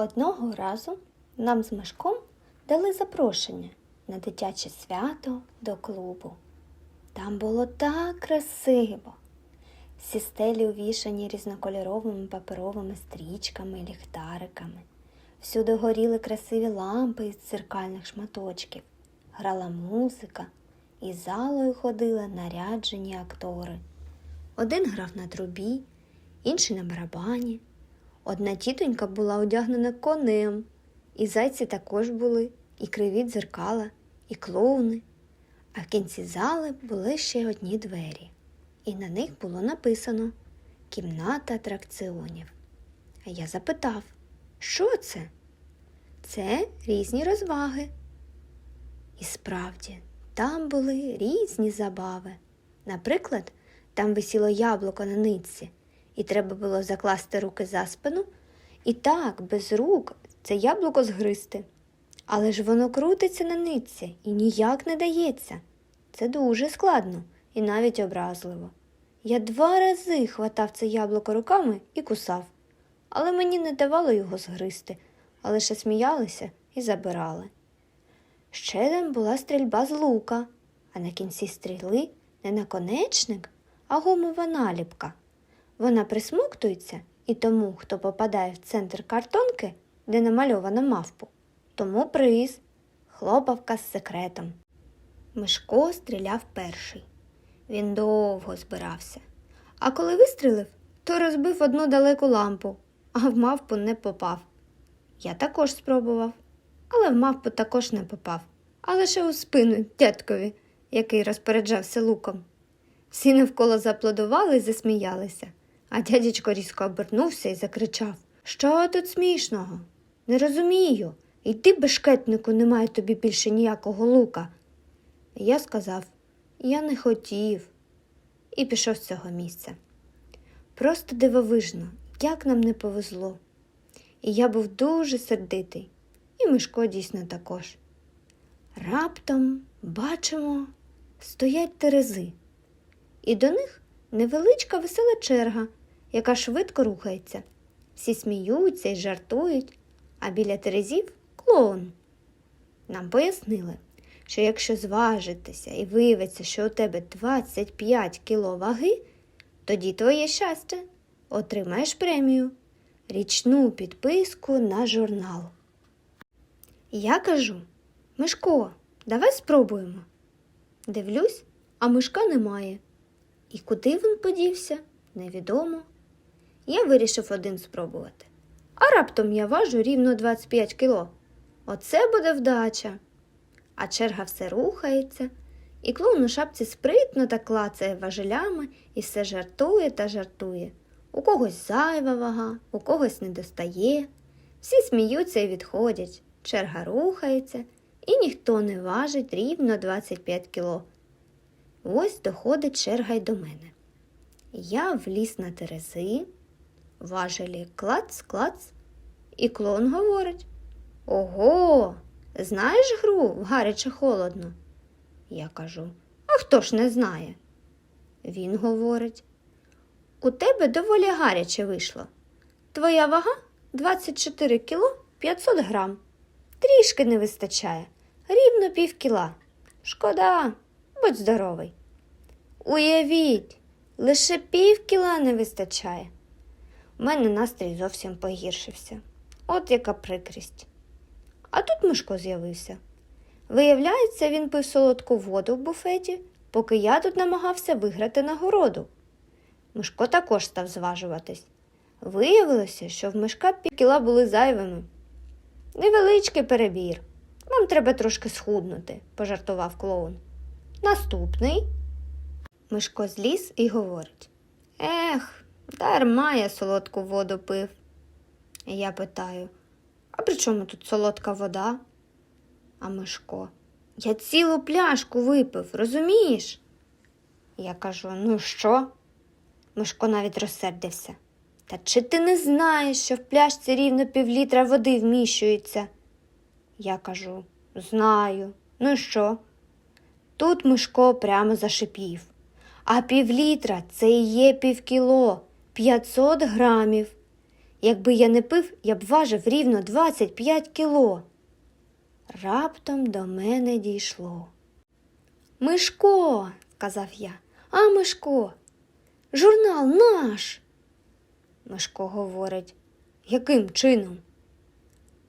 Одного разу нам з Мишком дали запрошення на дитяче свято до клубу. Там було так красиво. Всі стелі увішані різнокольоровими паперовими стрічками і ліхтариками. Всюди горіли красиві лампи із дзеркальних шматочків, грала музика, і залою ходили наряджені актори. Один грав на трубі, інший на барабані. Одна тітонька була одягнена конем, і зайці також були, і криві дзеркала, і клоуни. А в кінці зали були ще одні двері, і на них було написано Кімната атракціонів. А я запитав, що це? Це різні розваги. І справді, там були різні забави. Наприклад, там висіло яблуко на нитці, і треба було закласти руки за спину, і так, без рук, це яблуко згристи. Але ж воно крутиться на нитці і ніяк не дається. Це дуже складно і навіть образливо. Я два рази хватав це яблуко руками і кусав, але мені не давало його згристи, а лише сміялися і забирали. Ще там була стрільба з лука, а на кінці стріли не наконечник, а гумова наліпка. Вона присмоктується, і тому, хто попадає в центр картонки, де намальовано мавпу, тому приз хлопавка з секретом. Мишко стріляв перший. Він довго збирався. А коли вистрілив, то розбив одну далеку лампу, а в мавпу не попав. Я також спробував, але в мавпу також не попав, а лише у спину дядькові, який розпоряджався луком. Всі навколо зааплодували і засміялися, а дядечко різко обернувся і закричав Що тут смішного? Не розумію. Йди, бешкетнику, немає тобі більше ніякого лука. Я сказав Я не хотів і пішов з цього місця. Просто дивовижно, як нам не повезло. І я був дуже сердитий, і Мишко дійсно також. Раптом бачимо, стоять терези, і до них невеличка весела черга, яка швидко рухається. Всі сміються і жартують, а біля терезів клоун. Нам пояснили, що якщо зважитися і виявиться, що у тебе 25 кіло ваги, тоді твоє щастя отримаєш премію, річну підписку на журнал. Я кажу, Мишко, давай спробуємо. Дивлюсь, а мишка немає. І куди він подівся, невідомо. Я вирішив один спробувати. А раптом я важу рівно 25 кіло. Оце буде вдача. А черга все рухається, і клоун у шапці спритно та клацає важелями і все жартує та жартує. У когось зайва вага, у когось не достає. Всі сміються і відходять. Черга рухається, і ніхто не важить рівно 25 кіло. Ось доходить черга й до мене. Я вліз на терези, важелі клац-клац, і клоун говорить Ого, знаєш гру в гаряче холодно? Я кажу, а хто ж не знає? Він говорить, у тебе доволі гаряче вийшло. Твоя вага 24 кіло 500 грам. Трішки не вистачає, рівно пів кіла. Шкода, будь здоровий. Уявіть, лише пів кіла не вистачає. У мене настрій зовсім погіршився. От яка прикрість. А тут Мишко з'явився. Виявляється, він пив солодку воду в буфеті, поки я тут намагався виграти нагороду. Мишко також став зважуватись. Виявилося, що в мишка півкіла були зайвими. Невеличкий перебір. Вам треба трошки схуднути, пожартував клоун. Наступний. Мишко зліз і говорить Ех, дарма я солодку воду пив. Я питаю, а при чому тут солодка вода? А Мишко, я цілу пляшку випив, розумієш? Я кажу, ну що? Мишко навіть розсердився. Та чи ти не знаєш, що в пляшці рівно півлітра води вміщується? Я кажу, знаю. Ну що? Тут Мишко прямо зашипів. А півлітра це і є півкіло, 500 грамів. Якби я не пив, я б важив рівно 25 кіло. Раптом до мене дійшло. Мишко, сказав я, а Мишко, журнал наш. Мишко говорить, яким чином?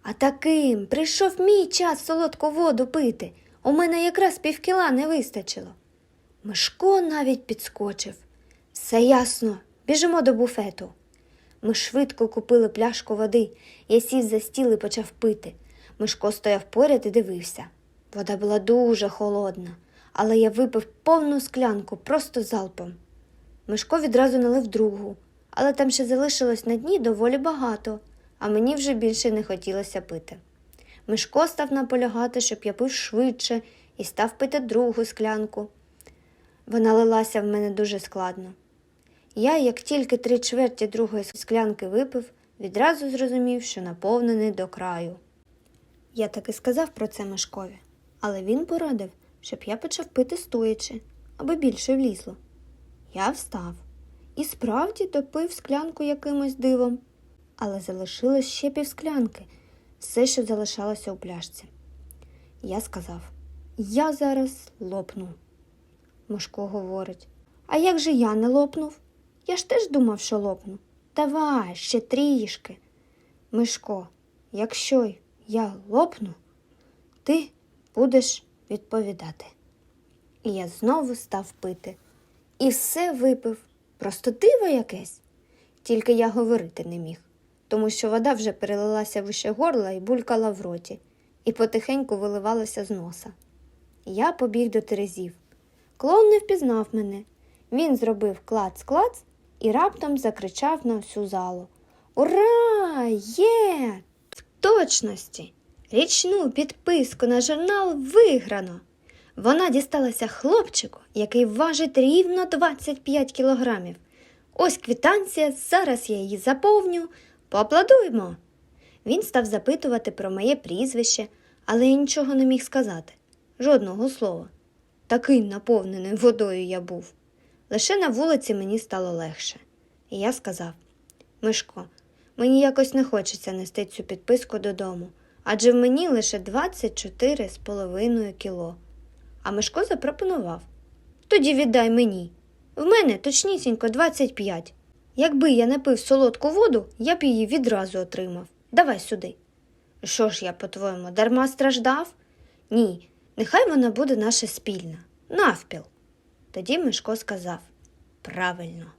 А таким прийшов мій час солодку воду пити. У мене якраз півкіла не вистачило. Мишко навіть підскочив. Все ясно, біжимо до буфету. Ми швидко купили пляшку води. Я сів за стіл і почав пити. Мишко стояв поряд і дивився. Вода була дуже холодна, але я випив повну склянку просто залпом. Мишко відразу налив другу, але там ще залишилось на дні доволі багато, а мені вже більше не хотілося пити. Мишко став наполягати, щоб я пив швидше, і став пити другу склянку. Вона лилася в мене дуже складно. Я, як тільки три чверті другої склянки випив, відразу зрозумів, що наповнений до краю. Я таки сказав про це Мишкові, але він порадив, щоб я почав пити стоячи, аби більше влізло. Я встав і справді допив склянку якимось дивом, але залишилось ще півсклянки, все, що залишалося у пляшці. Я сказав: Я зараз лопну. Мишко говорить, а як же я не лопнув? Я ж теж думав, що лопну. Давай, ще трішки. Мишко, якщо я лопну, ти будеш відповідати. І я знову став пити. І все випив. Просто диво якесь. Тільки я говорити не міг, тому що вода вже перелилася вище горла і булькала в роті, і потихеньку виливалася з носа. Я побіг до терезів. Клоун не впізнав мене. Він зробив клац-клац і раптом закричав на всю залу. Ура! Є! В точності! Річну підписку на журнал виграно. Вона дісталася хлопчику, який важить рівно 25 кілограмів. Ось квітанція, зараз я її заповню. Поаплодуймо. Він став запитувати про моє прізвище, але я нічого не міг сказати. Жодного слова. Такий наповнений водою я був. Лише на вулиці мені стало легше. І я сказав Мишко, мені якось не хочеться нести цю підписку додому, адже в мені лише 24 з половиною кіло. А Мишко запропонував Тоді віддай мені. В мене точнісінько 25. Якби я не пив солодку воду, я б її відразу отримав. Давай сюди. Що ж я, по-твоєму, дарма страждав? Ні, нехай вона буде наша спільна, навпіл. Тоді Мишко сказав Правильно.